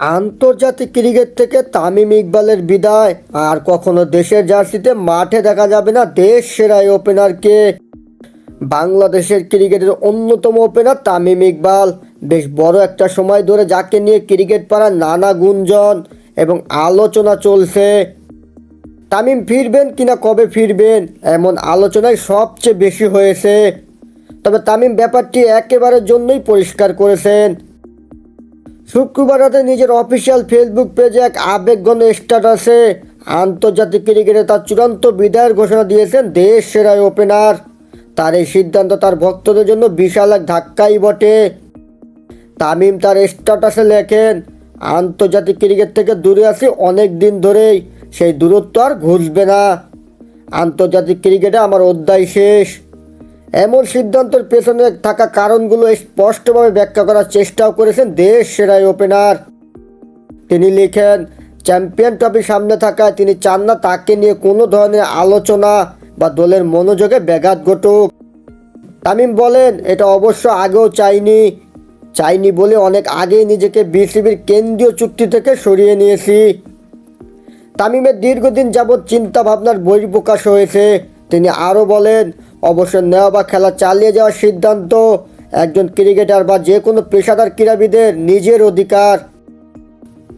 আন্তর্জাতিক ক্রিকেট থেকে তামিম ইকবালের বিদায়। আর কখনো দেশের জার্সিতে মাঠে দেখা যাবে না দেশ সেরা ওপেনারকে। বাংলাদেশের ক্রিকেটের অন্যতম ওপেনার তামিম ইকবাল। বেশ বড় একটা সময় ধরে যাকে নিয়ে ক্রিকেট পাড়ার নানা গুঞ্জন এবং আলোচনা চলছে। তামিম ফিরবেন কিনা কবে ফিরবেন এমন আলোচনায় সবচেয়ে বেশি হয়েছে। তবে তামিম ব্যাপারটি একেবারের জন্যই পরিষ্কার করেছেন। শুক্রবার রাতে নিজের অফিসিয়াল ফেসবুক পেজে এক আবেগঘন স্ট্যাটাসে আন্তর্জাতিক ক্রিকেটে তার চূড়ান্ত বিদায়ের ঘোষণা দিয়েছেন দেশ সেরা ওপেনার। তার এই সিদ্ধান্ত তার ভক্তদের জন্য বিশাল এক ধাক্কাই বটে। তামিম তার স্ট্যাটাসে লেখেন, আন্তর্জাতিক ক্রিকেট থেকে দূরে আছি অনেক দিন ধরেই, সেই দূরত্ব আর ঘুষবে না। আন্তর্জাতিক ক্রিকেটে আমার অধ্যায় শেষ। এমন সিদ্ধান্তের পেছনে থাকা কারণগুলো স্পষ্টভাবে ব্যাখ্যা করার চেষ্টাও করেছেন দেশ সেরাই ওপেনার। তিনি লিখেন, চ্যাম্পিয়ন ট্রফি সামনে থাকায় তিনি চান না তাকে নিয়ে কোনো ধরনের আলোচনা বা দলের মনোযোগে ব্যাঘাত ঘটুক। তামিম বলেন, এটা অবশ্য আগেও চাইনি চাইনি বলে অনেক আগেই নিজেকে বিসিবির কেন্দ্রীয় চুক্তি থেকে সরিয়ে নিয়েছি। তামিমের দীর্ঘদিন যাবৎ চিন্তা ভাবনার বহির্প্রকাশ হয়েছে। তিনি আরও বলেন অবসর নেওয়া বা খেলা চালিয়ে যাওয়ার সিদ্ধান্ত। একজন ক্রিকেটার বা যে কোনো পেশাদার ক্রীড়াবিদের নিজের অধিকার।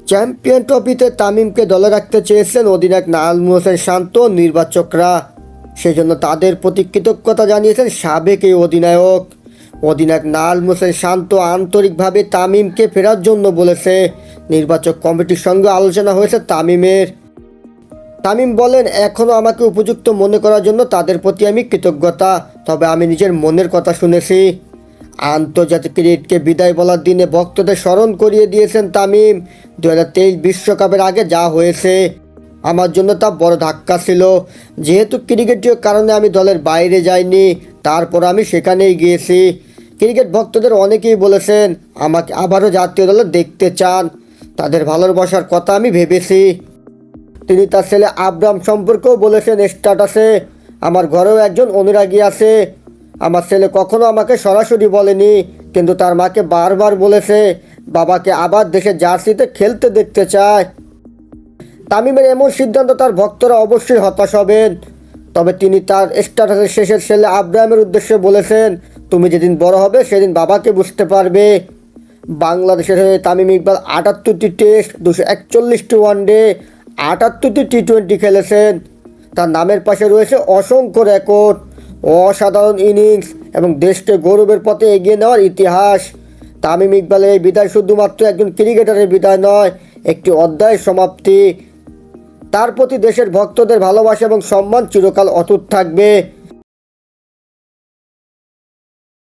চ্যাম্পিয়ন ট্রফিতে তামিমকে দলে রাখতে চেয়েছেন অধিনায়ক নাজমুল হোসেন শান্ত নির্বাচকরা। সেজন্য তাদের প্রতি কৃতজ্ঞতা জানিয়েছেন সাবেক এই অধিনায়ক। অধিনায়ক নাজমুল হোসেন শান্ত আন্তরিকভাবে তামিমকে ফেরার জন্য বলেছে। নির্বাচক কমিটির সঙ্গে আলোচনা হয়েছে তামিমের। তামিম বলেন এখনও আমাকে উপযুক্ত মনে করার জন্য তাদের প্রতি আমি কৃতজ্ঞতা, তবে আমি নিজের মনের কথা শুনেছি। আন্তর্জাতিক ক্রিকেটকে বিদায় বলার দিনে ভক্তদের স্মরণ করিয়ে দিয়েছেন তামিম। দু বিশ্বকাপের আগে যা হয়েছে, আমার জন্য তা বড় ধাক্কা ছিল। যেহেতু ক্রিকেটীয় কারণে আমি দলের বাইরে যাইনি, তারপর আমি সেখানেই গিয়েছি। ক্রিকেট ভক্তদের অনেকেই বলেছেন, আমাকে আবারও জাতীয় দলে দেখতে চান। তাদের ভালোবাসার কথা আমি ভেবেছি। তিনি তার ছেলে আব্রাম সম্পর্কেও বলেছেন স্ট্যাটাসে আমার ঘরেও একজন অনুরাগী আছে। আমার ছেলে কখনো আমাকে সরাসরি বলেনি, কিন্তু তার মাকে বারবার বলেছে, বাবাকে আবার দেশে জার্সিতে খেলতে দেখতে চায়। তামিমের এমন সিদ্ধান্ত তার ভক্তরা অবশ্যই হতাশ হবেন। তবে তিনি তার স্ট্যাটাসের শেষের ছেলে আব্রাহামের উদ্দেশ্যে বলেছেন, তুমি যেদিন বড় হবে, সেদিন বাবাকে বুঝতে পারবে। বাংলাদেশের হয়ে তামিম ইকবাল আটাত্তরটি টেস্ট, দুশো একচল্লিশটি ওয়ানডে আটাত্তরটি টি টোয়েন্টি খেলেছেন। তার নামের পাশে রয়েছে অসংখ্য রেকর্ড, অসাধারণ ইনিংস এবং দেশকে গৌরবের পথে এগিয়ে নেওয়ার ইতিহাস। তামিম ইকবালের এই বিদায় শুধুমাত্র একজন ক্রিকেটারের বিদায় নয়, একটি অধ্যায়ের সমাপ্তি। তার প্রতি দেশের ভক্তদের ভালোবাসা এবং সম্মান চিরকাল অটুট থাকবে।